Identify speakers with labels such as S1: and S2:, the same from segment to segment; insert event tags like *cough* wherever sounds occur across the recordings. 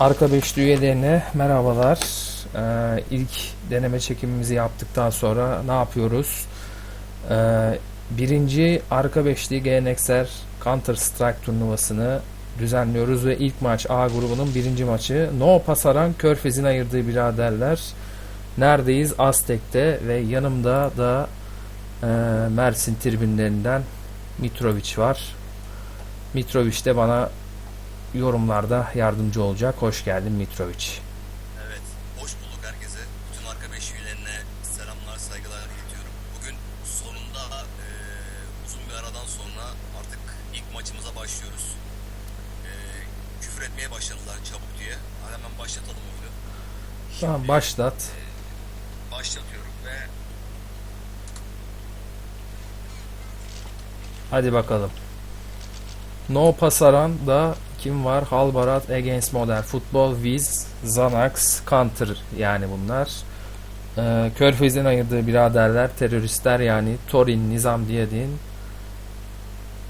S1: Arka beşli üyelerine merhabalar. Ee, ilk deneme çekimimizi yaptıktan sonra ne yapıyoruz? Ee, birinci arka beşli geleneksel Counter Strike turnuvasını düzenliyoruz ve ilk maç A grubunun birinci maçı. No Pasaran Körfez'in ayırdığı biraderler. Neredeyiz? Aztek'te ve yanımda da e, Mersin tribünlerinden Mitrovic var. Mitrovic de bana yorumlarda yardımcı olacak. Hoş geldin Mitrovic.
S2: Evet, hoş bulduk herkese. Bütün arka beş üyelerine selamlar, saygılar iletiyorum. Bugün sonunda eee, uzun bir aradan sonra artık ilk maçımıza başlıyoruz. Eee küfür etmeye başladılar çabuk diye. Hemen başlatalım oyunu.
S1: Tamam başlat.
S2: Başlatıyorum ve
S1: Hadi bakalım. No Pasaran'da kim var? Halbarat Against Modern Football, Viz, Xanax, Counter yani bunlar. Ee, Körfez'in ayırdığı biraderler, teröristler yani Torin, Nizam Diyadin.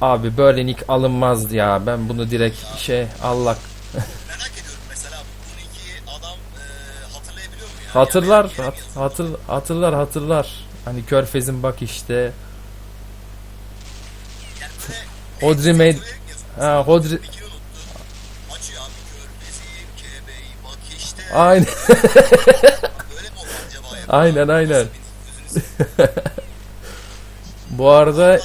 S1: Abi böyle nick alınmazdı ya. Ben bunu direkt şey Allah
S2: merak ediyorum mesela bununki adam eee, hatırlayabiliyor mu ya?
S1: hatırlar
S2: Yani
S1: hat, hatır, hatırlar hatırlar. Hani Körfez'in bak işte
S2: yani
S1: Hodri
S2: yazıyor.
S1: ha, Hodri Aynen? Aynen, aynen. *laughs* Bu arada.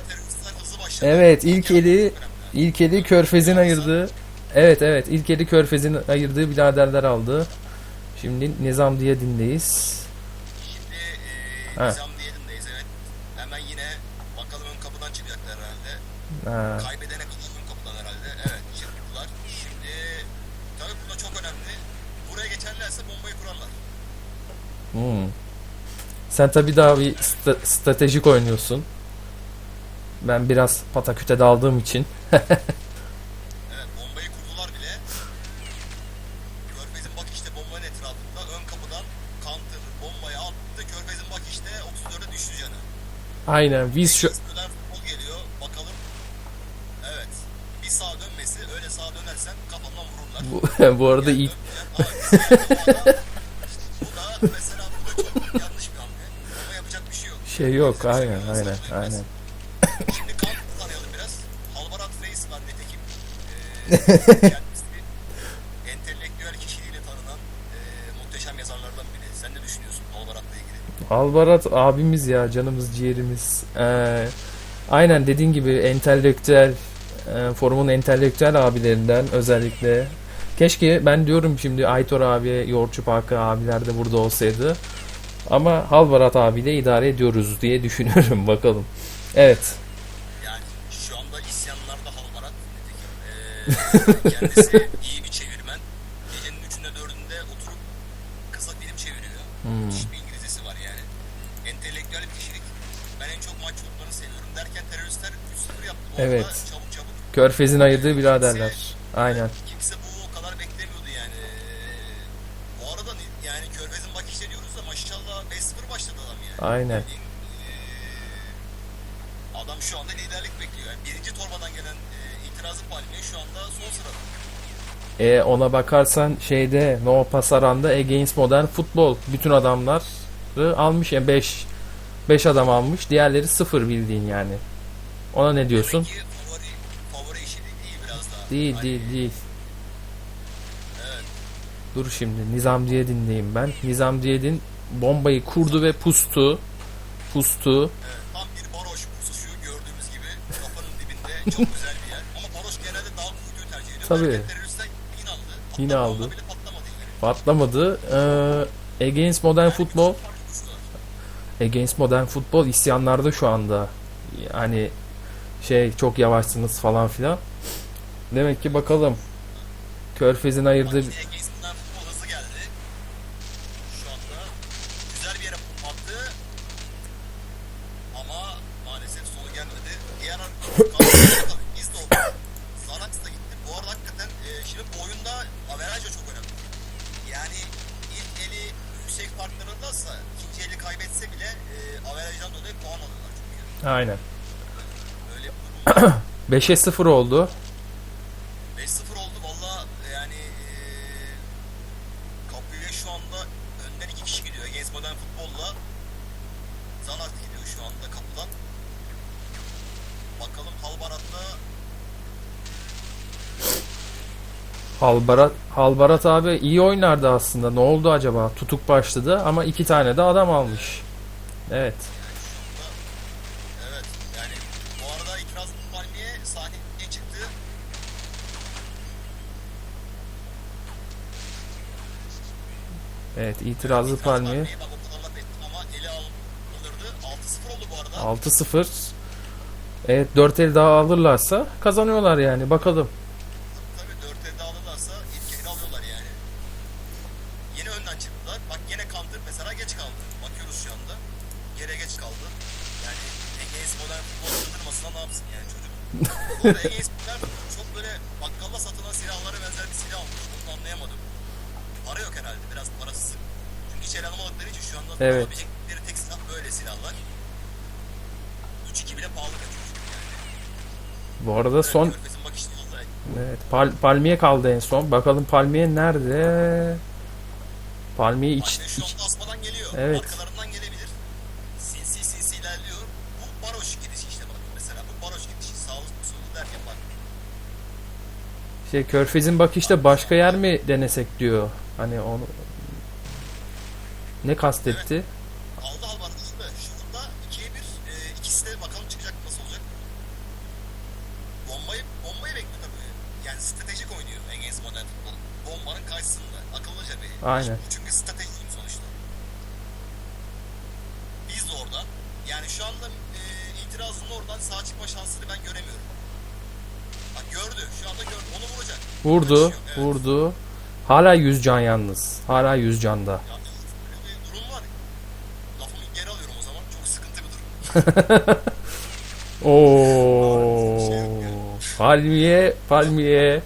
S1: Evet ilk eli ilk eli Körfez'in ayırdığı Evet evet ilk eli Körfez'in ayırdığı biraderler aldı. Şimdi Nizam diye dinleyiz.
S2: Şimdi e, Nizam diyelimdeyiz evet. Hemen yine bakalım ön kapıdan çıkacaklar herhalde.
S1: Ha,
S2: Kaybedene kadar ön kapıdan herhalde. Evet çıktılar. Şimdi tabii bu da çok önemli. Buraya geçerlerse bombayı kurarlar.
S1: Hmm. Sen tabi daha bir sta- stratejik oynuyorsun. Ben biraz pataküte daldığım için. *laughs*
S2: Evet bombayı kurdular bile. Körfez'in bak işte bombanın etrafında ön kapıdan counter bombayı attı. Körfez'in bak işte 34'e düştü canı.
S1: Aynen biz şu bu, *laughs* bu arada ilk *laughs*
S2: şey yok.
S1: aynen aynen aynen.
S2: Şimdi kan tanıyalım biraz. Halvarat Reis var nitekim. *laughs* Ee, kendisi entelektüel kişiliğiyle tanınan e, muhteşem yazarlardan biri. Sen ne düşünüyorsun Halvarat'la ilgili?
S1: Albarat abimiz ya canımız ciğerimiz. Ee, aynen dediğin gibi entelektüel e, forumun entelektüel abilerinden özellikle. Keşke ben diyorum şimdi Aytor abi, Yorçu Parkı abiler de burada olsaydı. Ama Halbarat abiyle idare ediyoruz diye düşünüyorum *laughs* bakalım. Evet.
S2: Yani şu anda isyanlarda Halvarat. Ee, kendisi *laughs* iyi bir çevirmen. Gecenin üçünde dördünde oturup kısa film çeviriyor.
S1: Hmm.
S2: Müthiş bir İngilizcesi var yani. Entelektüel bir kişilik. Ben en çok maç yorumlarını seviyorum. Derken teröristler 3-0 yaptı. Bu
S1: Evet.
S2: çabuk çabuk.
S1: Körfez'in ayırdığı biraderler. Aynen.
S2: Kimse bu o kadar beklemiyordu yani. Bu arada ni- yani Körfez'in bak işte diyoruz da maşallah 5-0 başladı adam yani.
S1: Aynen.
S2: Adam şu anda liderlik bekliyor. Yani birinci torbadan gelen eee, itirazı palmiye şu anda son sırada.
S1: E, ona bakarsan şeyde No Pasaran'da Against Modern Football bütün adamları almış yani 5 5 adam almış. Diğerleri 0 bildiğin yani. Ona ne diyorsun?
S2: Demek ki favori, favori işi değil biraz daha.
S1: Değil
S2: Hani,
S1: değil değil. Dur şimdi Nizam diye dinleyeyim ben. Nizam Diyedin bombayı kurdu ve pustu. Pustu.
S2: Evet, tam bir baroş pusuşu gördüğümüz gibi kafanın dibinde çok güzel bir yer. Ama baroş genelde daha kuytuyu tercih ediyor.
S1: Tabii.
S2: Yine aldı. Hatta
S1: Yine aldı.
S2: patlamadı yani.
S1: Patlamadı. Ee, Against Modern Football
S2: farklı kuşlar.
S1: Against Modern Football isyanlarda şu anda. Yani şey çok yavaşsınız falan filan. Demek ki bakalım. Körfez'in ayırdığı
S2: 5'e 0 oldu. 5-0 oldu valla yani e,
S1: Kapıya şu anda
S2: önden iki kişi gidiyor. Gez Modern Futbol'la Zanart gidiyor şu anda kapıdan. Bakalım Halbarat'la
S1: Halbarat, Halbarat abi iyi oynardı aslında. Ne oldu acaba? Tutuk başladı ama iki tane de adam almış. Evet.
S2: Evet
S1: itirazlı
S2: İtiraz
S1: palmiye.
S2: Palmiye bak o kadar laf ettim ama eli alınırdı. 6-0 oldu bu arada.
S1: 6-0. Evet 4 el daha alırlarsa kazanıyorlar yani. Bakalım.
S2: Tabii 4 elde alırlarsa ilk eli alıyorlar yani. Yeni önden çıktılar. Bak yine Counter mesela geç kaldı. Bakıyoruz şu anda. Yere geç kaldı. Yani Egeis modern futbol sığdırmasına ne yapsın yani çocuk. *laughs* Egeis modern futbol çok böyle bakkalla satılan silahlara benzer bir silah almış. Bunu anlayamadım. Para yok herhalde. Biraz parasız. Çünkü içeri alamadıkları için şu anda
S1: Evet.
S2: alabilecekleri tek silah böyle silahlar. 3-2 bile pahalı kaçıyor yani.
S1: Bu arada son evet, Pal- Palmiye kaldı en son. Bakalım Palmiye nerede? Palmiye iç,
S2: Başka şu anda asmadan geliyor.
S1: Evet.
S2: Arkalarından gelebilir. Sinsi sinsi ilerliyor. Bu baroş gidişi işte bak mesela. Bu baroş gidişi. Sağlık usulü derken bak.
S1: şey Körfez'in bak işte başka yer mi denesek diyor. Hani onu ne kastetti?
S2: Aldı Alvar hızlı. Şurada ikiye bir. E, ikisi de bakalım çıkacak nasıl olacak. Bombayı, bombayı bekliyor tabii. Yani stratejik oynuyor Against Modern Football. Bombanın karşısında. Akıllıca bir.
S1: Aynen.
S2: Çünkü stratejiyim sonuçta. Biz de oradan. Yani şu anda e, itirazının oradan sağ çıkma şansını ben göremiyorum. Bak gördü. Şu anda gördü. Onu vuracak.
S1: Vurdu,
S2: Kaçıyor, evet.
S1: vurdu. Hala 100 can yalnız. Hala 100 canda.
S2: Ya, böyle bir durum var. Lafımı geri alıyorum o zaman. Çok sıkıntı bir durum. *laughs*
S1: Oo. Palmiye, palmiye.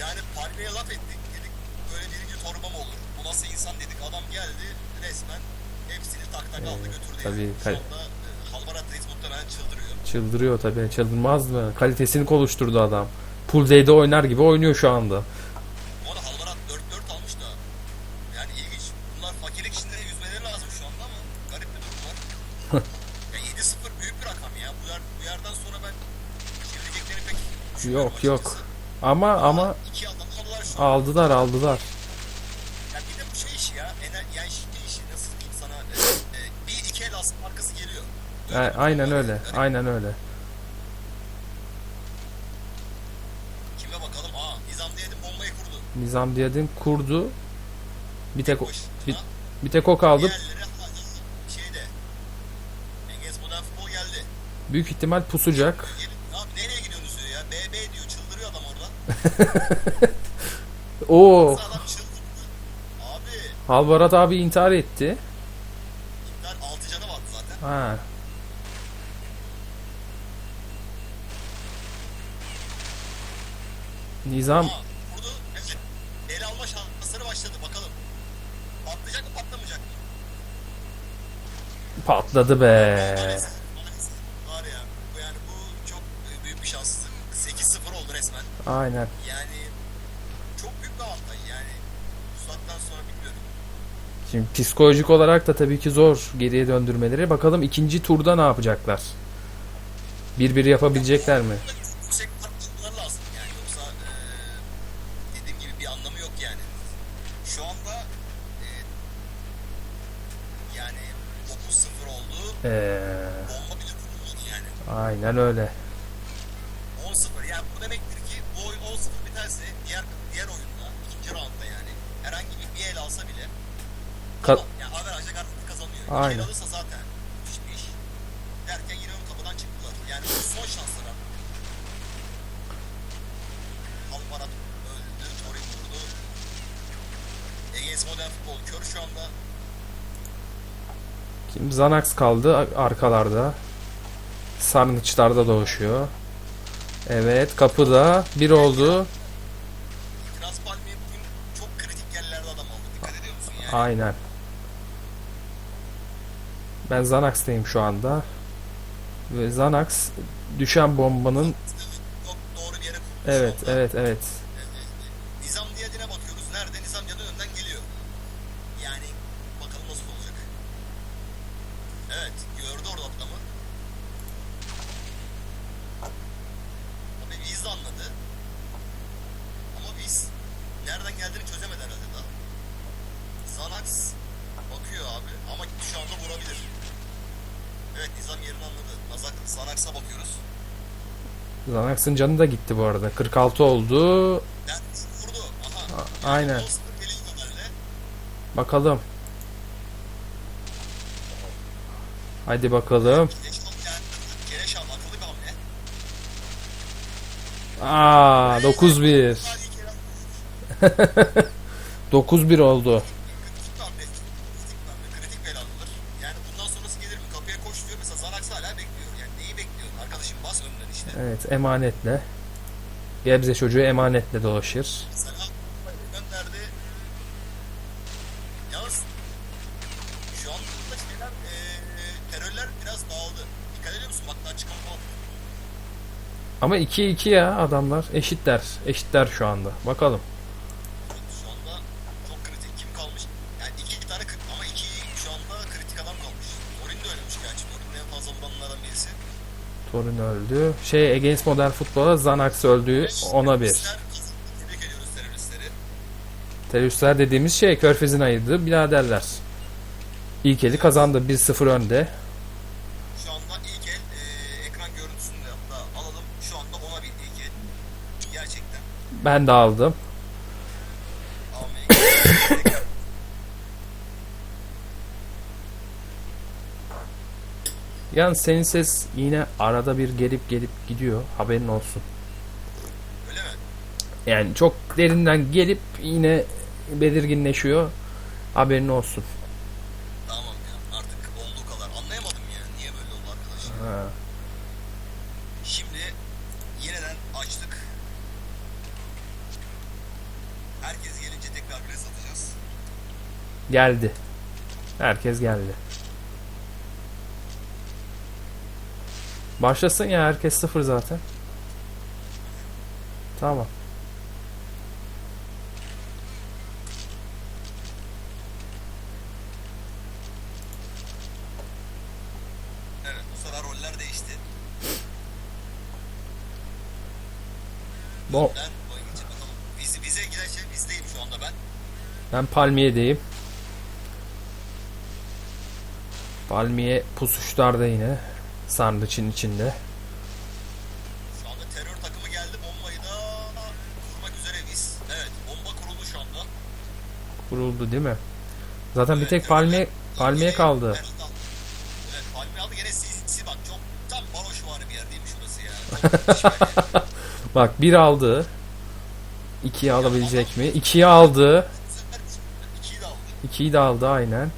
S2: Yani Palmiye'ye laf ettik. Dedik böyle birinci torba mı olur? Bu nasıl insan dedik. Adam geldi resmen hepsini tak tak aldı götürdü.
S1: tabii.
S2: Şu anda e, Halbarat Reis muhtemelen çıldırıyor.
S1: Çıldırıyor tabii. Çıldırmaz mı? Kalitesini konuşturdu adam. Pool Day'de oynar gibi oynuyor şu anda. Yok yok. Ama ama
S2: İki adam aldılar şu an.
S1: aldılar aldılar.
S2: Ya bir de bu şey işi ya. Ener, yani şey işi nasıl diyeyim sana. E, e, bir iki el aslında arkası geliyor. Durum
S1: aynen öyle. Aynen öyle.
S2: Kime bakalım? Aa Nizam Diyedin bombayı kurdu.
S1: Nizam Diyadin kurdu. Bir tek o- bir, bir tek o kaldı.
S2: Diğerleri hala şeyde. Engels Modern Futbol geldi.
S1: Büyük ihtimal pusacak. *laughs* Oo. Halbarat abi intihar etti.
S2: İptal 6 canı vardı zaten.
S1: Ha. Nizam
S2: Aa vurdu. Evet. El alma şansları başladı. Bakalım. Patlayacak mı patlamayacak mı?
S1: patladı be. Aynen.
S2: Yani çok büyük bir avantaj yani. Bu saatten sonra bilmiyorum.
S1: Şimdi psikolojik olarak da tabii ki zor geriye döndürmeleri. Bakalım ikinci turda ne yapacaklar? Bir bir yapabilecekler mi?
S2: Burada yüksek tartışmalar lazım yani. Yoksa e, dediğim gibi bir anlamı yok yani. Şu anda e, yani 9-0 oldu.
S1: Ee,
S2: Bomba bile kurulmadı yani.
S1: aynen öyle.
S2: 10-0 yani bu demektir ki bu oyun 10-0 biterse diğer diğer oyunda ikinci roundda yani herhangi bir, bir el alsa bile
S1: Ka-
S2: tamam yani averajda garanti kazanıyor. İki
S1: Aynen.
S2: el alırsa zaten müthiş bir iş. Derken yine ön kapıdan çıktılar. Yani bu son şansları. Alvarat öldü, Torin vurdu. Ege's Modern Futbol kör şu anda.
S1: Kim Zanax kaldı arkalarda. Sarnıçlarda dolaşıyor. Evet kapıda bir oldu.
S2: Kiraz Palmiye bugün çok kritik yerlerde adam aldı. Dikkat ediyor musun yani?
S1: Aynen. Ben Zanax'tayım şu anda. Ve Zanax düşen bombanın evet evet evet
S2: Nizam Diyadin'e bakıyoruz. Nerede? Nizam Diyadin önden geliyor. Yani bakalım nasıl
S1: Zanax'ın canı da gitti bu arada. 46 oldu.
S2: Aha.
S1: Aynen. Bakalım. Hadi bakalım. Aa 9-1.
S2: Hadi Kerem.
S1: 9-1 oldu. Evet emanetle. Gebze çocuğu emanetle dolaşır.
S2: Falan.
S1: Ama 2-2 ya adamlar. Eşitler. Eşitler şu anda. Bakalım. Torun öldü. Şey Against Modern Football'a Zanax öldü. Ona bir.
S2: Teröristler
S1: dediğimiz şey Körfez'in ayırdığı biraderler. İlk eli kazandı. 1-0 önde.
S2: Şu anda ilk el eee, ekran görüntüsünü de hatta alalım. Şu anda ona bir ilk el. Gerçekten.
S1: Ben de aldım. Yalnız senin ses yine arada bir gelip gelip gidiyor. Haberin olsun.
S2: Öyle mi?
S1: Yani çok derinden gelip yine belirginleşiyor. Haberin olsun.
S2: Tamam ya artık olduğu kadar anlayamadım ya niye böyle oldu arkadaş.
S1: Ha.
S2: Şimdi yeniden açtık. Herkes gelince tekrar gres atacağız.
S1: Geldi. Herkes geldi. Başlasın ya herkes sıfır zaten. Tamam.
S2: Evet bu sefer roller değişti.
S1: Bo
S2: Ben. Bizi, bize giden şey bizdeyim şu anda ben.
S1: ben Palmiye'deyim. Palmiye pusuşlarda yine. Sarnıçın içinde.
S2: Şu anda terör takımı geldi. Bombayı da kurmak üzere biz. Evet bomba kuruldu şu anda.
S1: Kuruldu değil mi? Zaten bir
S2: Evet,
S1: tek
S2: terörler-
S1: Palmiye Palmiye kaldı.
S2: Evet palmiye aldı gene sinsi bak çok tam baroş var bir yer değil mi şurası ya. Bir *laughs* yer.
S1: Bak bir aldı. İkiyi alabilecek mi? İkiyi aldı.
S2: İkiyi de aldı
S1: aynen.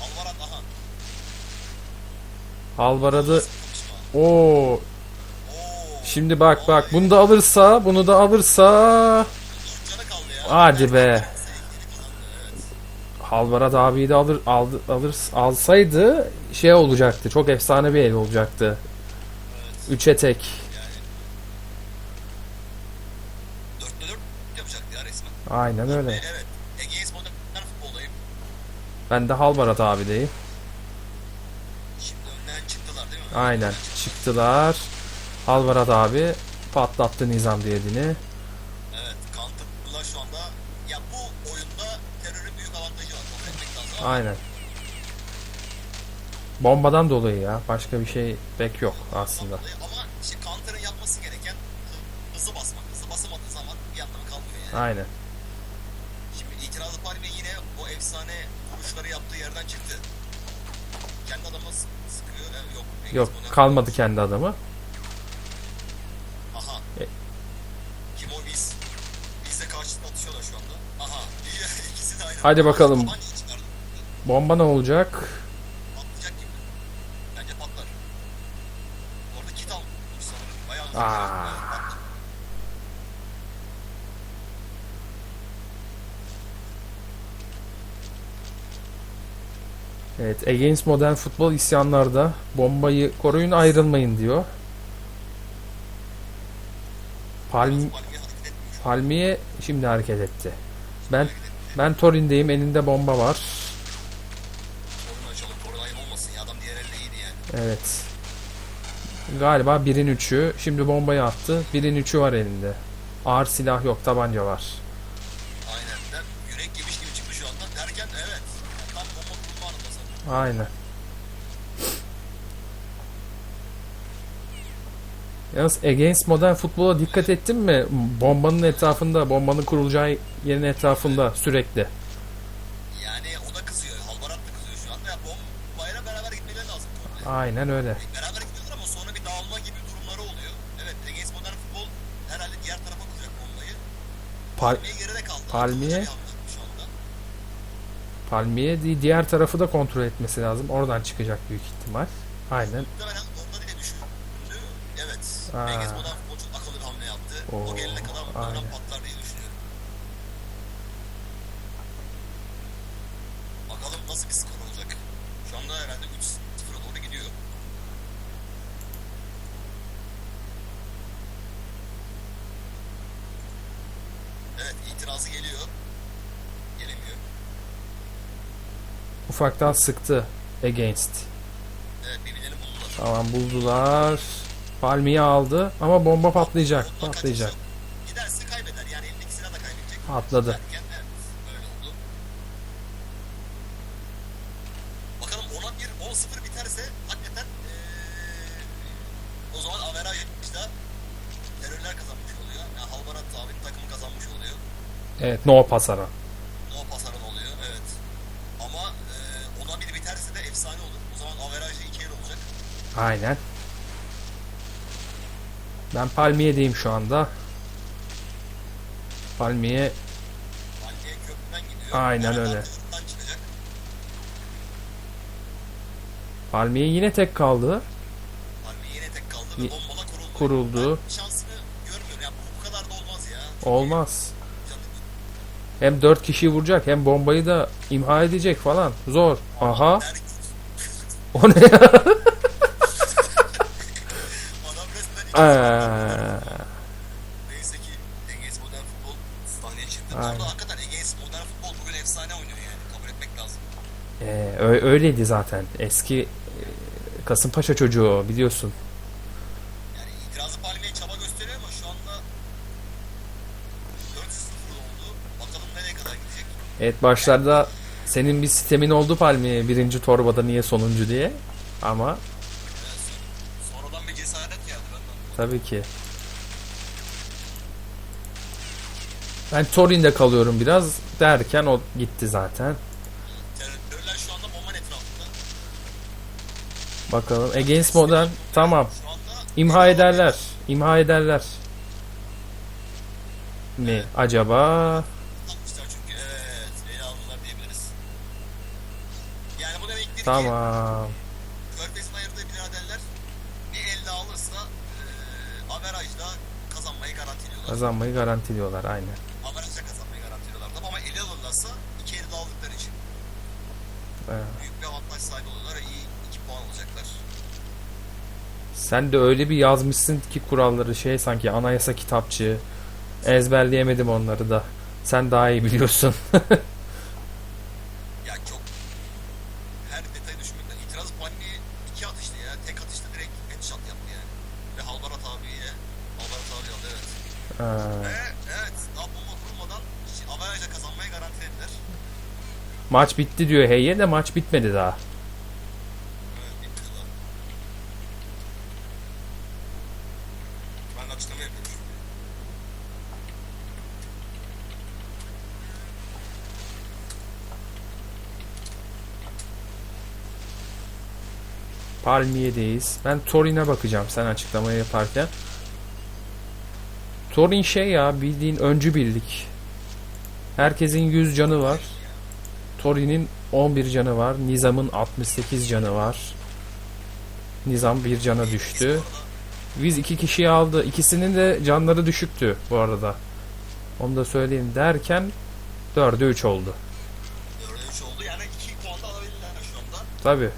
S2: Alvarat aha.
S1: Alvarado
S2: Kapışma.
S1: Oo, şimdi bak bak bunu da alırsa, bunu da alırsa hadi be.
S2: Evet.
S1: Alvarado abiyi de alır aldı alır alsaydı şey olacaktı. Çok efsane bir el olacaktı. Üçe tek.
S2: Dörtte dört yapacaktı ya resmen.
S1: Aynen öyle.
S2: Evet. Ege'yiz modern futboldayım.
S1: Ben de Alvarado abideyim.
S2: Şimdi önden çıktılar değil mi?
S1: Aynen.
S2: Çıktılar.
S1: Alvarado abi patlattı Nizam diyedini.
S2: Evet. Counter'lar şu anda. Ya bu oyunda terörün büyük avantajı var.
S1: Aynen. Bombadan dolayı ya. Başka bir şey pek yok aslında.
S2: Ama işte Counter'ın yapması gereken hı- hızlı basmak. Hızlı basamadığı zaman bir anlamı kalmıyor yani.
S1: Aynen.
S2: Yok.
S1: Kalmadı kendi adamı.
S2: Aha.
S1: E-
S2: Kim o biz? Biz de karşılıklı atışıyorlar şu anda. Aha. *laughs* İkisi de aynı.
S1: Hadi bakalım. Bomba ne olacak?
S2: Patlayacak gibi. Bence patlar. Orada kit almış sanırım. Bayağı.
S1: Aa.
S2: Evet,
S1: Against Modern Futbol isyanlarda bombayı koruyun ayrılmayın diyor. Palm
S2: Palmiye
S1: şimdi hareket etti. Ben ben Torin'deyim, elinde bomba var. Evet. Galiba birin üçü. Şimdi bombayı attı. Birin üçü var elinde. Ağır silah yok, tabanca var.
S2: Aynen. Der, yürek yemiş gibi çıktı şu anda. Derken evet. Tam bomba kurulma anında sanırım.
S1: Aynen. Yalnız Against Modern Futbol'a dikkat ettin mi? Bombanın etrafında, bombanın kurulacağı yerin etrafında sürekli.
S2: Yani o da kızıyor. Halbarat da kızıyor şu anda. Ya bombayla beraber gitmeleri lazım.
S1: Aynen öyle.
S2: Beraber gidiyorlar ama sonra bir dağılma gibi durumları oluyor. Evet, Against Modern Futbol herhalde diğer tarafa kuracak bombayı.
S1: Pal
S2: Palmiye geride kaldı.
S1: Palmiye?
S2: Akıllıca bir hamle şu anda.
S1: Palmiye di- diğer tarafı da kontrol etmesi lazım. Oradan çıkacak büyük ihtimal. Aynen.
S2: Muhtemelen onda diye düşündü. Evet.
S1: Aa.
S2: Against Modern Futbol çok akıllı bir hamle yaptı.
S1: Oo,
S2: o gelene kadar muhtemelen patlar diye düşünüyorum. Bakalım nasıl bir skor olacak. Şu anda herhalde 3-0'a doğru gidiyor. Evet itirazı geliyor. Gelemiyor.
S1: Ufaktan sıktı Against.
S2: Evet buldular.
S1: Tamam buldular. Palmiye aldı ama bomba patlayacak.
S2: Ondan
S1: Patlayacak.
S2: kaçırsa Giderse kaybeder. Yani elindeki silah da kaybedecek. Derken oldu. Bakalım 10'a 1, 10-0 biterse hakikaten o zaman averajda terörler kazanmış oluyor. Yani Halbarat takımı kazanmış oluyor.
S1: Evet no pasara.
S2: No pasarın oluyor evet. Ama eee 10'a 1 biterse de efsane olur. O zaman averajda 2 el olacak.
S1: Aynen. Ben Palmiye'deyim şu anda. Palmiye
S2: Maldiye köprüden gidiyor.
S1: Aynen
S2: Oradan
S1: öyle. Palmiye yine tek kaldı.
S2: Maldiye yine tek kaldı ve bombala kuruldu.
S1: kuruldu.
S2: Ben şansını görmüyorum. Ya bu, kadar da olmaz ya.
S1: Olmaz. Hem 4 kişiyi vuracak hem bombayı da imha edecek falan. Zor. Aha. O ne ya? *laughs*
S2: Adam resmen iki
S1: Aa,
S2: Neyse ki Against Modern Futbol sahneye çıktı. Orada hakikaten Against Modern Futbol bugün efsane oynuyor yani. Kabul etmek lazım.
S1: Ee, öyleydi zaten. Eski e, Kasımpaşa çocuğu biliyorsun.
S2: Yani itirazı Palmiye çaba gösteriyor ama şu anda 4-0 oldu. Bakalım nereye kadar gidecek.
S1: Evet başlarda senin bir sistemin oldu Palmiye birinci torbada niye sonuncu diye. Ama tabii ki. Ben Torin'de kalıyorum biraz derken o gitti zaten.
S2: Terörler şu anda bombanın etrafında.
S1: Bakalım Against Modern tamam. İmha ederler. İmha ederler. Acaba?
S2: çünkü evet. Yani bu demektir ki Kazanmayı garantiliyorlar
S1: aynen.
S2: Averajda kazanmayı garantiliyorlar. Tabii ama ele alırlarsa iki elde aldıkları için
S1: Evet.
S2: büyük bir avantaj sahibi oluyorlar iyi iki puan alacaklar.
S1: Sen de öyle bir yazmışsın ki kuralları şey sanki anayasa kitapçığı. Ezberleyemedim onları da. Sen daha iyi biliyorsun. *laughs*
S2: Ya çok her detayı düşünmekten itiraz Panni iki atıştı ya. Tek atışta direkt headshot yaptı yani. Ve Halbarat abiye Halbarat abi aldı evet.
S1: Ee,
S2: Ve evet daha bomba kurmadan şi- averajla kazanmayı garantilediler.
S1: Maç bitti diyor Heyye de maç bitmedi daha. Palmiye'deyiz. Ben Torin'e bakacağım sen açıklamayı yaparken. Torin şey ya bildiğin öncü birlik. Herkesin 100 canı var. Torin'in 11 canı var. Nizam'ın 68 canı var. Nizam bir cana düştü. Biz iki kişiyi aldı. İkisinin de canları düşüktü bu arada. Onu da söyleyeyim derken 4'e 3 oldu.
S2: Dörde üç oldu yani iki puan da alabilirler şu anda.
S1: Tabi.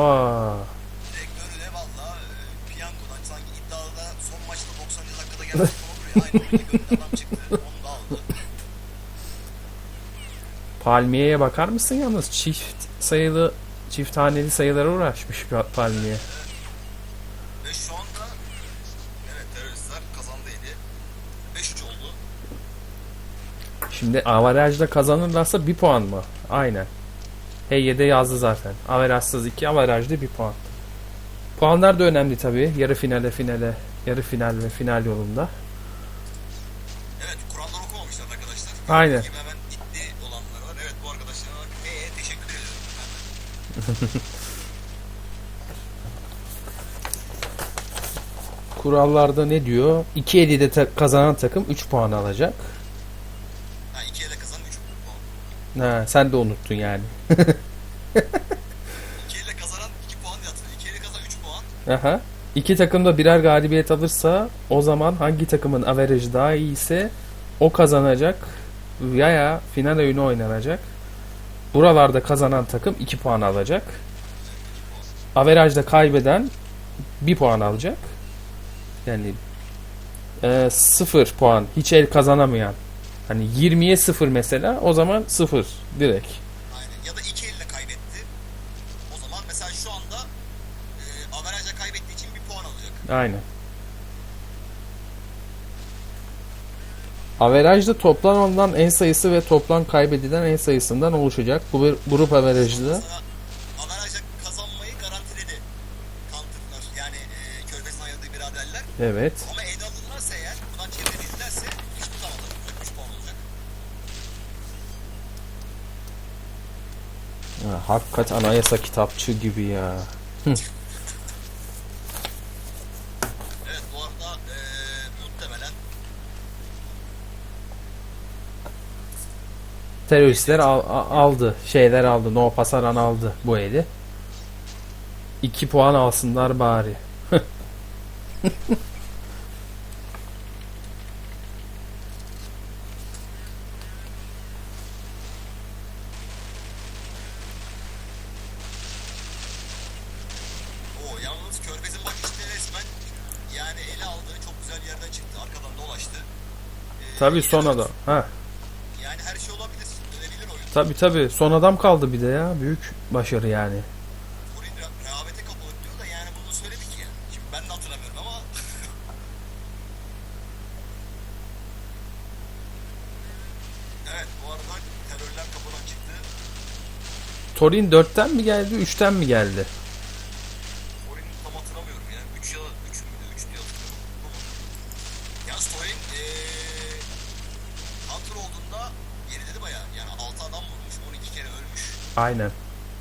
S1: Hoppa.
S2: Direktörü de valla e, piyangodan sanki iddialı son maçta 90. dakikada gelen *laughs* olur ya. Aynı öyle adam çıktı. Onu da aldı.
S1: Palmiyeye bakar mısın yalnız? Çift sayılı, çift haneli sayılara uğraşmış palmiye. Ve şu anda evet teröristler kazandıydı. 5 oldu. Şimdi avarajda kazanırlarsa bir puan mı? Aynen. Heyye'de yazdı zaten. Averajsız 2, averajda bir puan. Puanlar da önemli tabii. Yarı finale finale, yarı final ve final yolunda.
S2: Evet kuralları okumamışlar arkadaşlar.
S1: Aynen.
S2: Gibi hemen gitti olanlar var. Evet bu arkadaşlara ee, teşekkür ediyorum. *laughs*
S1: Kurallarda ne diyor? 2 de ta- kazanan takım 3 puan alacak.
S2: Ha iki ele kazan 3 puan.
S1: Ha, sen de unuttun yani. *laughs*
S2: İki ele kazanan 2 puan yatırıyor. İki ele kazan 3 puan.
S1: Aha. İki takım da birer galibiyet alırsa o zaman hangi takımın averajı daha iyi ise o kazanacak veya final oyunu oynanacak. Buralarda kazanan takım 2 puan alacak. Averajda kaybeden 1 puan alacak. Yani 0 puan hiç el kazanamayan. Hani 20'ye 0 mesela o zaman 0 direkt.
S2: Aynen. Ya da iki elle kaybetti. O zaman mesela şu anda e, averajla kaybettiği için bir puan alacak.
S1: Aynen. Averajda toplanılan en sayısı ve toplam kaybedilen en sayısından oluşacak. Bu bir grup averajı da
S2: averajla kazanmayı garantiledi counterlar. Yani e, körfezin ayırdığı biraderler.
S1: evet.
S2: Ama ele alırlarsa eğer buradan çevirebilirlerse hiçbir zaman alır. 3 puan olacak.
S1: Ha, hakikat anayasa kitapçı gibi ya.
S2: Evet bu arada e, muhtemelen
S1: Teröristler al- a- aldı. Şeyler aldı. No Pasaran aldı bu eli. 2 puan alsınlar bari. *laughs* Tabi son adam. Ha.
S2: Yani her şey olabilir. Dönebilir oyun.
S1: Tabi tabi son adam kaldı bir de ya. Büyük başarı yani.
S2: Turin re- rehavete kapılıp diyor da yani bunu söyledik ya. Şimdi ben de hatırlamıyorum ama *laughs* Evet bu arada terörler kapıdan çıktı.
S1: Torin 4'ten mi geldi 3'ten mi geldi? Aynen.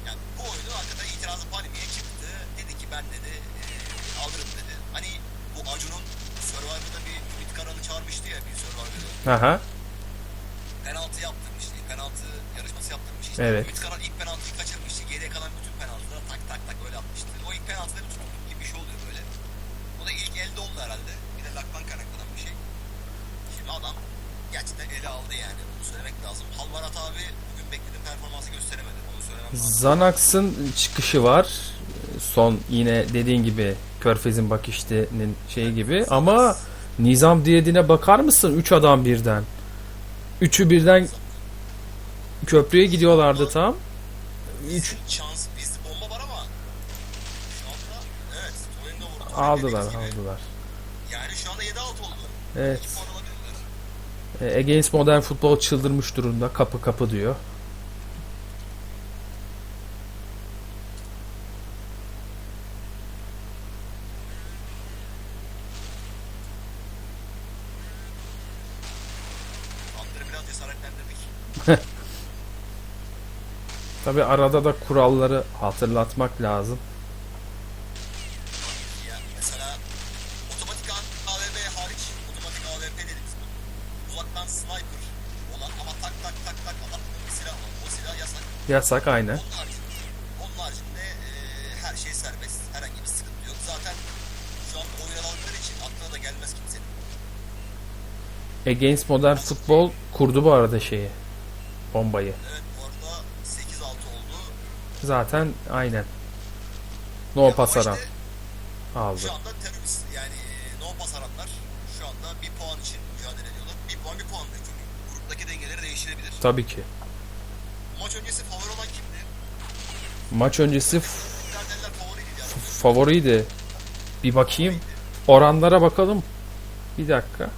S2: Yani bu oyunu hakikaten itirazı Palmi'ye çıktı. Dedi ki ben dedi eee, alırım dedi. Hani bu Acun'un Survivor'da bir Ümit Karan'ı çağırmıştı ya bir Survivor'da.
S1: Aha.
S2: Penaltı yaptırmıştı. Penaltı yarışması yaptırmıştı. İşte
S1: Evet.
S2: Ümit Karan ilk penaltıyı kaçırmıştı. Geriye kalan bütün penaltılara tak tak tak öyle atmıştı. O ilk penaltıda bir tutukluk gibi bir şey oluyor böyle. Bu da ilk elde oldu herhalde. Bir de laktan kaynaklanan bir şey. Şimdi adam gerçekten ele aldı yani. Bunu söylemek lazım. Halvarat abi bugün beklediğim performansı gösteremedi. Onu söylemem lazım.
S1: Zanax'ın çıkışı var. Son yine dediğin gibi Körfez'in bakıştının şeyi gibi ama Nizam diyedine bakar mısın? 3 adam birden. Üçü birden köprüye gidiyorlardı tam. Üç aldılar, aldılar.
S2: Yani şu anda 7 6 oldu.
S1: Evet.
S2: 2 puan alabilirler.
S1: E, Against Modern Futbol çıldırmış durumda. Kapı kapı diyor. Tabi arada da kuralları hatırlatmak lazım.
S2: Yani mesela otomatik AVP hariç otomatik AVP dediğimiz bu. Uzaktan sniper olan ama tak tak tak tak adam bir silah var. O silah yasak.
S1: Yasak aynen.
S2: Onun haricinde, onun haricinde e, her şey serbest. Herhangi bir sıkıntı yok. Zaten şu an oyun aldıkları için aklına da gelmez kimsenin.
S1: Against Modern Futbol kurdu bu arada şeyi. Bombayı.
S2: Evet bu arada 8-6 oldu.
S1: Zaten aynen. No
S2: Ama
S1: Pasaran
S2: işte
S1: aldı.
S2: Şu anda terörist yani no pas aranlar şu anda bir puan için mücadele ediyorlar. Bir puan bir puan çünkü gruptaki dengeleri değiştirebilir.
S1: Tabii ki.
S2: Maç öncesi favori olan kimdi?
S1: Maç öncesi
S2: favoriydi yani.
S1: favoriydi. Bir bakayım. Oranlara bakalım. Bir dakika.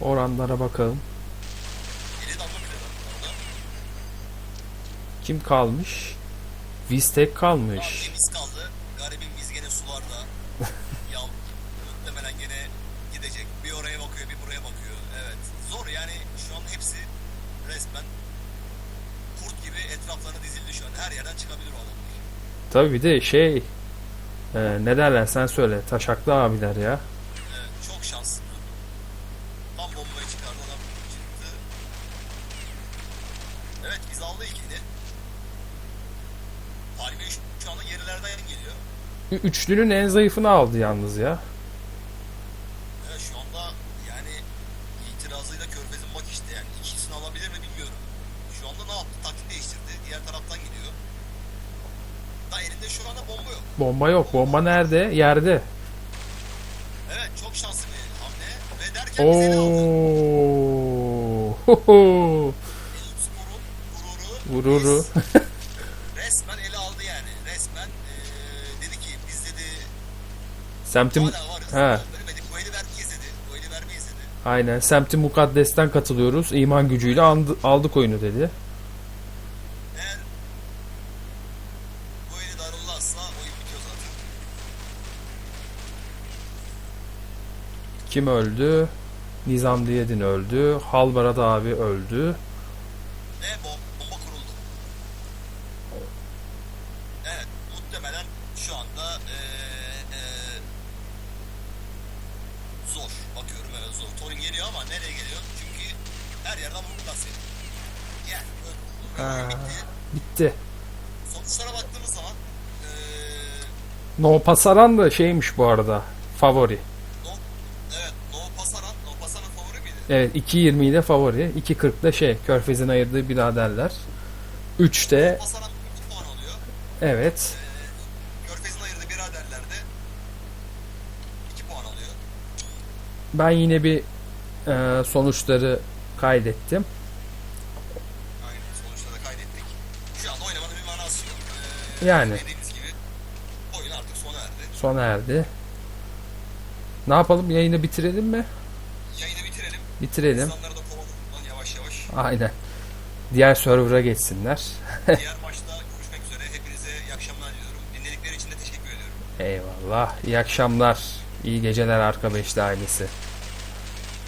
S1: Oranlara bakalım. Kim kalmış? Vistek kalmış.
S2: Temiz kaldı. Garibim biz gene sularda. *laughs* ya muhtemelen gene gidecek. Bir oraya bakıyor bir buraya bakıyor. Evet. Zor yani şu an hepsi resmen kurt gibi etraflarına dizildi şu an. Her yerden çıkabilir o adamlar.
S1: Tabii bir de şey e, ne derler sen söyle taşaklı abiler ya.
S2: Evet, çok şanslı. Tam bombayı çıkardı adam çıktı. Evet biz aldı ikili. Palmiye şu- şu anda gerilerden geliyor.
S1: Ü- Üçlünün en zayıfını aldı yalnız ya.
S2: Evet şu anda yani itirazıyla Körfez'in bak işte yani ikisini alabilir mi bilmiyorum. Şu anda ne yaptı? Taktik değiştirdi. Diğer taraftan gidiyor. Da elinde şu anda bomba yok.
S1: Bomba yok. Bomba nerede? Yerde.
S2: Evet çok şanslı bir hamle. Ve derken?
S1: Oo. *laughs* Hoho.
S2: Spor'un gururu *laughs* vermeyiz dedi.
S1: aynen. Semtin mukaddesten katılıyoruz. İman gücüyle andı- aldık oyunu dedi.
S2: Eğer bu eli darılmazsa oyun bitiyor zaten.
S1: Kim öldü? Nizam Diyedin öldü. Halbarat abi öldü.
S2: Sonuçlara baktığımız zaman eee
S1: No Pasaran da şeymiş bu arada. Favori.
S2: no, evet, No Pasaran, No Pasaran favori miydi?
S1: Evet 2.20 ile favori. 2.40'da şey Körfez'in ayırdığı biraderler. 3'te
S2: Pasaran 2 puan
S1: evet.
S2: Körfez'in ayırdığı biraderler de 2 puan alıyor.
S1: Ben yine bir e, sonuçları kaydettim. Yani.
S2: Gibi oyun artık sona erdi.
S1: Sona erdi. Ne yapalım? Yayını bitirelim mi?
S2: Yayını bitirelim.
S1: Bitirelim.
S2: İnsanları da kovalım yavaş yavaş.
S1: Aynen. Diğer server'a geçsinler. *laughs*
S2: Diğer maçta görüşmek üzere. Hepinize iyi akşamlar diliyorum. Dinledikleri için de teşekkür ediyorum.
S1: Eyvallah. İyi akşamlar. İyi geceler Arka Beşli ailesi.